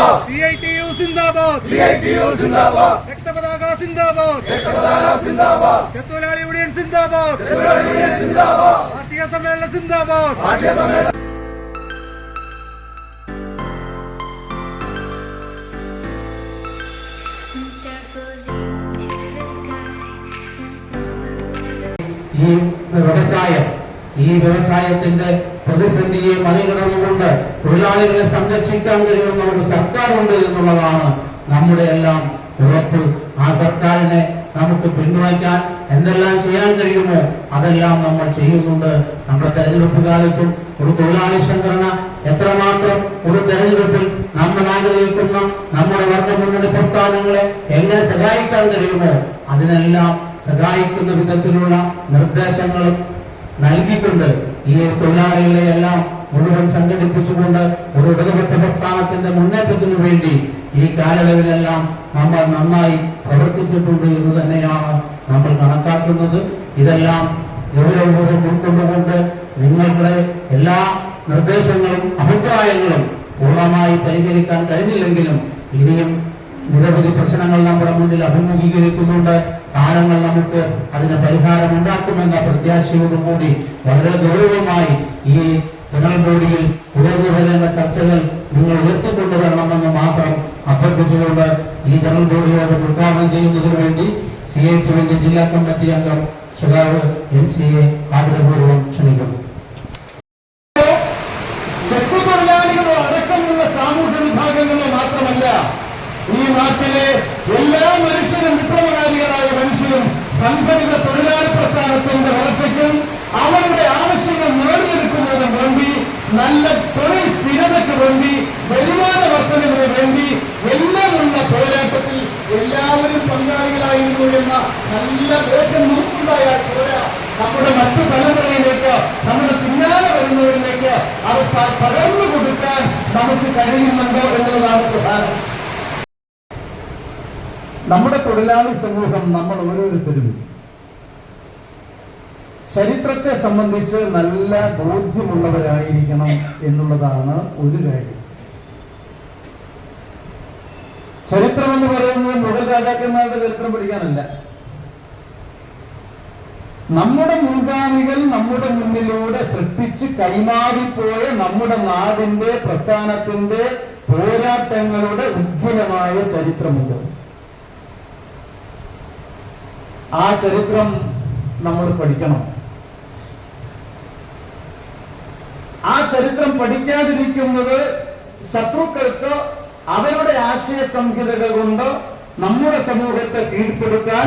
Zindabad. C I T U സിന്ദാബാദ്. C I T U സിന്ദാബാദ്. രക്തപതാക സിന്ദാബാദ്. രക്തപതാക സിന്ദാബാദ്. തൊഴിലാളി യൂണിയൻ സിന്ദാബാദ്. തൊഴിലാളി യൂണിയൻ സിന്ദാബാദ്. കാർഷിക സമ്മേളനം സിന്ദാബാദ്. രാഷ്ട്രീയ സമ്മേളനം ഈ വ്യവസായം ഈ വ്യവസായത്തിന്റെ പ്രതിസന്ധിയെ മറികടന്നുകൊണ്ട് തൊഴിലാളികളെ സംരക്ഷിക്കാൻ കഴിയുന്ന ഒരു സർക്കാരുണ്ട് എന്നുള്ളതാണ് നമ്മുടെ എല്ലാം ഉറപ്പ്. ആ സർക്കാരിനെ നമുക്ക് പിന്തുണയ്ക്കാൻ എന്തെല്ലാം ചെയ്യാൻ കഴിയുമോ അതെല്ലാം നമ്മൾ ചെയ്യുന്നുണ്ട്. നമ്മുടെ തെരഞ്ഞെടുപ്പ് കാലത്തും ഒരു തൊഴിലാളി സംഘടന എത്രമാത്രം ഒരു തെരഞ്ഞെടുപ്പിൽ നമ്മൾ ആഗ്രഹിക്കുന്ന നമ്മുടെ വർഗമുന്നണി പ്രസ്ഥാനങ്ങളെ എങ്ങനെ സഹായിക്കാൻ കഴിയുമോ അതിനെല്ലാം സഹായിക്കുന്ന വിധത്തിലുള്ള നിർദ്ദേശങ്ങളും നൽകിക്കൊണ്ട് ഈ തൊഴിലാളികളെ എല്ലാം മുഴുവൻ സംഘടിപ്പിച്ചുകൊണ്ട് ഒരു ഇടതുപക്ഷ പ്രസ്ഥാനത്തിന്റെ മുന്നേറ്റത്തിനു വേണ്ടി ഈ കാലയളവിലെല്ലാം നമ്മൾ നന്നായി പ്രവർത്തിച്ചിട്ടുണ്ട് എന്ന് തന്നെയാണ് നമ്മൾ കണക്കാക്കുന്നത്. ഇതെല്ലാം ഗൗരവപൂർവം ഉൾക്കൊണ്ടുകൊണ്ട് നിങ്ങളുടെ എല്ലാ നിർദ്ദേശങ്ങളും അഭിപ്രായങ്ങളും പൂർണമായി പരിഹരിക്കാൻ കഴിഞ്ഞില്ലെങ്കിലും ഇനിയും നിരവധി പ്രശ്നങ്ങൾ നമ്മുടെ മുന്നിൽ അഭിമുഖീകരിക്കുന്നുണ്ട്. കാലങ്ങൾ നമുക്ക് അതിന് പരിഹാരം ഉണ്ടാക്കുമെന്ന പ്രത്യാശയോടുകൂടി വളരെ ഗൗരവമായി ഈ ജനറൽ ബോഡിയിൽ വരുന്ന ചർച്ചകൾ നിങ്ങൾ ഉയർത്തിക്കൊണ്ടുവരണമെന്ന് മാത്രം അഭ്യർത്ഥിച്ചുകൊണ്ട് ഈ ജനറൽ ഉദ്ഘാടനം ചെയ്യുന്നതിന് വേണ്ടി സി ഐ ടുവിന്റെ ജില്ലാ കമ്മിറ്റി അംഗം സഖാവ് എൻ സി എ ആഗ്രഹപൂർവം ക്ഷണിക്കുന്നു. ഈ നാട്ടിലെ എല്ലാ മനുഷ്യരും വിപ്ലവകാരികളായ മനുഷ്യരും സംഘടിത തൊഴിലാളി പ്രസ്ഥാനത്തിന്റെ വളർച്ചയ്ക്കും അവരുടെ ആവശ്യങ്ങൾ നേടിയെടുക്കുന്നതിനും വേണ്ടി നല്ല തൊഴിൽ സ്ഥിരതയ്ക്ക് വേണ്ടി വരുമാന വർധനവിന് വേണ്ടി എല്ലാമുള്ള പോരാട്ടത്തിൽ എല്ലാവരും പങ്കാളികളായിരുന്നു എന്ന നല്ല വേഗം നമുക്കുണ്ടായാൽ പോരാ. നമ്മുടെ മറ്റു തലമുറയിലേക്ക് നമ്മുടെ പിന്നാലെ വരുന്നവരിലേക്ക് അത് പകർന്നു കൊടുക്കാൻ നമുക്ക് കഴിയുന്നുണ്ടോ എന്നുള്ളതാണ് നമ്മുടെ തൊഴിലാളി സമൂഹം നമ്മൾ ഓരോരുത്തരും ചരിത്രത്തെ സംബന്ധിച്ച് നല്ല ബോധ്യമുള്ളവരായിരിക്കണം എന്നുള്ളതാണ് ഒരു കാര്യം. ചരിത്രം എന്ന് പറയുന്നത് മുഗൾ രാജാക്കന്മാരുടെ ചരിത്രം പഠിക്കാനല്ല. നമ്മുടെ മുൻഗാമികൾ നമ്മുടെ മുന്നിലൂടെ സൃഷ്ടിച്ച് കൈമാറിപ്പോയ നമ്മുടെ നാടിന്റെ പ്രസ്ഥാനത്തിന്റെ പോരാട്ടങ്ങളുടെ ഉജ്ജ്വലമായ ചരിത്രമുണ്ട്. ആ ചരിത്രം നമ്മൾ പഠിക്കണം. ആ ചരിത്രം പഠിക്കാതിരിക്കുന്നത് ശത്രുക്കൾക്ക് അവരുടെ ആശയ സംഹിതകൾ കൊണ്ട് നമ്മുടെ സമൂഹത്തെ കീഴ്പ്പെടുത്താൻ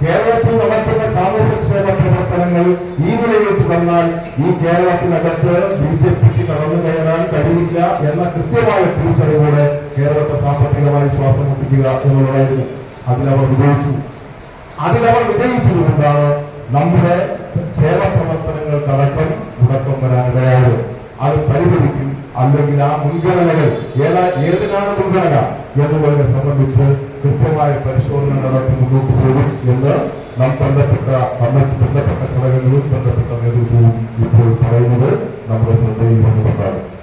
കേരളത്തിൽ നടക്കുന്ന സാമൂഹ്യക്ഷേമ പ്രവർത്തനങ്ങൾ ഈ നിലയിലേക്ക് വന്നാൽ ഈ കേരളത്തിനകത്ത് ബി ജെ പിക്ക് കടന്നു കയറാൻ കഴിയില്ല എന്ന കൃത്യമായ തിരിച്ചറിവോടെ കേരളത്തെ സാമ്പത്തികമായി ശ്വാസം മുട്ടിക്കുക എന്നുള്ളതായിരുന്നു. അതിലവർ വിജയിച്ചു. അതിലവർ വിജയിച്ചതുകൊണ്ടാണ് നമ്മുടെ ക്ഷേമ പ്രവർത്തനങ്ങൾക്കടക്കം മുടക്കം വരാനിടയായത്. അത് പരിഹരിക്കും. അല്ലെങ്കിൽ ആ മുൻഗണനകൾ ഏതാ ഏതിനാണ് മുൻഗണന എന്നുള്ളതിനെ സംബന്ധിച്ച് കൃത്യമായ പരിശോധന നടത്തി മുന്നോട്ട് പോകും എന്ന് നാം ബന്ധപ്പെട്ട ബന്ധപ്പെട്ട ഘടകങ്ങളും ബന്ധപ്പെട്ട നേതൃത്വവും ഇപ്പോൾ പറയുന്നത് നമ്മുടെ ശ്രദ്ധയിൽ വന്നിട്ടുണ്ടാകും